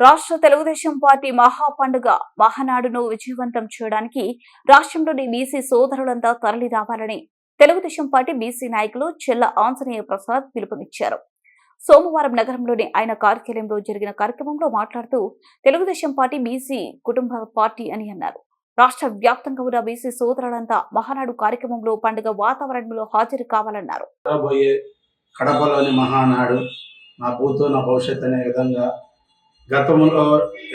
రాష్ట్ర తెలుగుదేశం పార్టీ మహా పండుగ మహానాడును విజయవంతం చేయడానికి రాష్ట్రంలోని బీసీ సోదరులంతా తరలి రావాలని తెలుగుదేశం పార్టీ బీసీ నాయకులు చెల్ల ఆంజనేయ ప్రసాద్ పిలుపునిచ్చారు. సోమవారం నగరంలోని ఆయన కార్యాలయంలో జరిగిన కార్యక్రమంలో మాట్లాడుతూ తెలుగుదేశం పార్టీ బీసీ కుటుంబ పార్టీ అని అన్నారు. రాష్ట్ర వ్యాప్తంగా ఉన్న బీసీ సోదరులంతా మహానాడు కార్యక్రమంలో పండుగ వాతావరణంలో హాజరు కావాలన్నారు. కడపలోని మహానాడు నా భూతో నా భవిష్యత్ అనే విధంగా గతంలో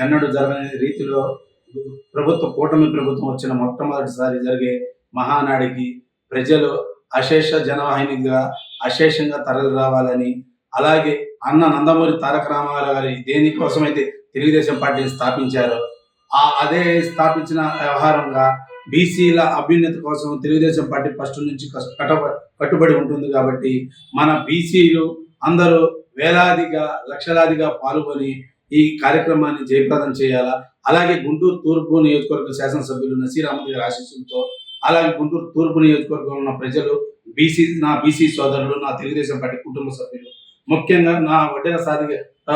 ఎన్నడూ జరగని రీతిలో ప్రభుత్వ కూటమి ప్రభుత్వం వచ్చిన మొట్టమొదటిసారి జరిగే మహానాడికి ప్రజలు అశేష జనవాహినిగా అశేషంగా తరలి రావాలని అలాగే అన్న నందమూరి తారక రామారావు గారి దేనికోసమైతే తెలుగుదేశం పార్టీని స్థాపించారో ఆ అదే స్థాపించిన వ్యవహారంగా బీసీల అభ్యున్నతి కోసం తెలుగుదేశం పార్టీ ఫస్ట్ నుంచి కట్టుబడి ఉంటుంది కాబట్టి మన బీసీలు అందరూ వేలాదిగా లక్షలాదిగా పాల్గొని ఈ కార్యక్రమాన్ని జయప్రదం చేయాలా? అలాగే గుంటూరు తూర్పు నియోజకవర్గ శాసనసభ్యులు నసీర్ అహ్మద్ గారి ఆశీస్సులతో అలాగే గుంటూరు తూర్పు నియోజకవర్గంలో ఉన్న ప్రజలు బీసీ నా బీసీ సోదరులు నా తెలుగుదేశం పార్టీ కుటుంబ సభ్యులు ముఖ్యంగా నా వడ్డెర సాధిక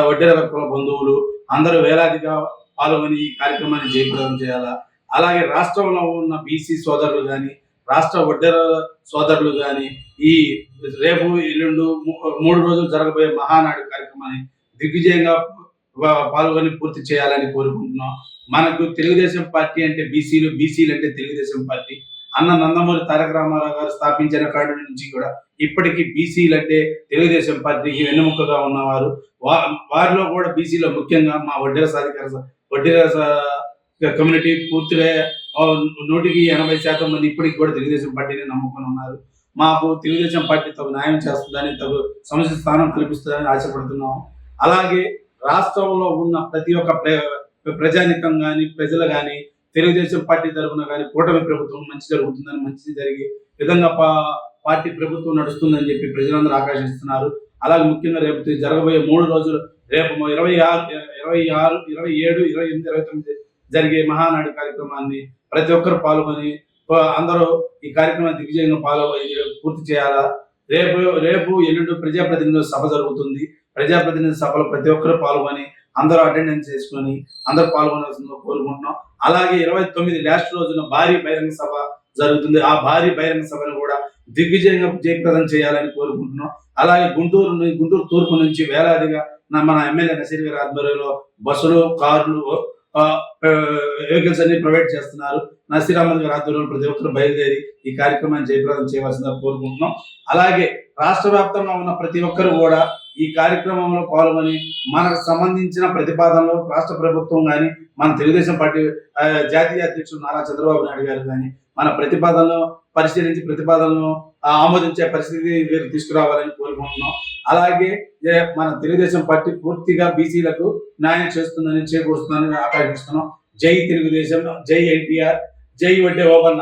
వడ్డెర కుల బంధువులు అందరూ వేలాదిగా పాల్గొని ఈ కార్యక్రమాన్ని జయప్రదం చేయాలా? అలాగే రాష్ట్రంలో ఉన్న బీసీ సోదరులు కానీ రాష్ట్ర వడ్డెర సోదరులు కానీ ఈ రేపు ఎల్లుండు మూడు రోజులు జరగబోయే మహానాడు కార్యక్రమాన్ని దిగ్విజయంగా పాల్గొని పూర్తి చేయాలని కోరుకుంటున్నాం. మనకు తెలుగుదేశం పార్టీ అంటే బీసీలు బీసీలు అంటే తెలుగుదేశం పార్టీ. అన్న నందమూరి తారక రామారావు గారు స్థాపించిన కాడి నుంచి కూడా ఇప్పటికీ బీసీలు అంటే తెలుగుదేశం పార్టీకి వెన్నుముక్కగా ఉన్నవారు. వా వారిలో కూడా బీసీలో ముఖ్యంగా మా వడ్డీర సాధికార వడ్డీర కమ్యూనిటీ పూర్తిగా నూటికి ఎనభై శాతం మంది ఇప్పటికి కూడా తెలుగుదేశం పార్టీని నమ్ముకొని ఉన్నారు. మాకు తెలుగుదేశం పార్టీ తగు న్యాయం చేస్తుందని తగు సమస్య స్థానం కల్పిస్తుందని ఆశపడుతున్నాం. అలాగే రాష్ట్రంలో ఉన్న ప్రతి ఒక్క ప్ర- ప్రజానికం కానీ ప్రజలు కానీ తెలుగుదేశం పార్టీ తరఫున కానీ కూటమి ప్రభుత్వం మంచి జరుగుతుందని మంచి జరిగే విధంగా పా- పార్టీ ప్రభుత్వం నడుస్తుందని చెప్పి ప్రజలందరూ ఆకర్షిస్తున్నారు అలాగే ముఖ్యంగా రేపు జరగబోయే మూడు రోజులు రేపు ఇరవై ఆరు ఇరవై ఆరు ఇరవై ఏడు ఇరవై ఎనిమిది ఇరవై తొమ్మిది జరిగే మహానాడు కార్యక్రమాన్ని ప్రతి ఒక్కరు పాల్గొని అందరూ ఈ కార్యక్రమాన్ని దిగ్విజయంగా పాల్గొని పూర్తి చేయాలా? రేపు రేపు ఎల్లుండి ప్రజాప్రతినిధుల సభ జరుగుతుంది. ప్రజాప్రతినిధి సభలో ప్రతి ఒక్కరూ పాల్గొని అందరూ అటెండెన్స్ చేసుకొని అందరూ పాల్గొనాల్సిందిగా కోరుకుంటున్నాం. అలాగే ఇరవై తొమ్మిది లాస్ట్ రోజున భారీ బహిరంగ సభ జరుగుతుంది. ఆ భారీ బహిరంగ సభను కూడా దిగ్విజయంగా జయప్రదం చేయాలని కోరుకుంటున్నాం. అలాగే గుంటూరు గుంటూరు తూర్పు నుంచి వేలాదిగా మన ఎమ్మెల్యే నసీర్ గారి ఆధ్వర్యంలో బస్సులు కార్లు వెహికల్స్ అన్ని ప్రొవైడ్ చేస్తున్నారు. నసీర్ అహ్మద్ గారి ఆధ్వర్యంలో ప్రతి ఒక్కరు బయలుదేరి ఈ కార్యక్రమాన్ని జయప్రదం చేయవలసిందిగా కోరుకుంటున్నాం. అలాగే రాష్ట్ర వ్యాప్తంగా ఉన్న ప్రతి ఒక్కరు కూడా ఈ కార్యక్రమంలో పాల్గొని మనకు సంబంధించిన ప్రతిపాదనలు రాష్ట్ర ప్రభుత్వం కానీ మన తెలుగుదేశం పార్టీ జాతీయ అధ్యక్షుడు నారా చంద్రబాబు నాయుడు గారు కానీ మన ప్రతిపాదనలు పరిశీలించి ప్రతిపాదనలు ఆమోదించే పరిస్థితి వీరు తీసుకురావాలని కోరుకుంటున్నాం. అలాగే మన తెలుగుదేశం పార్టీ పూర్తిగా బీసీలకు న్యాయం చేస్తుందని చేకూరుస్తుందని ఆకాంక్షిస్తున్నాం. జై తెలుగుదేశం జై ఎన్టీఆర్ జై వడ్డే ఓబన్న.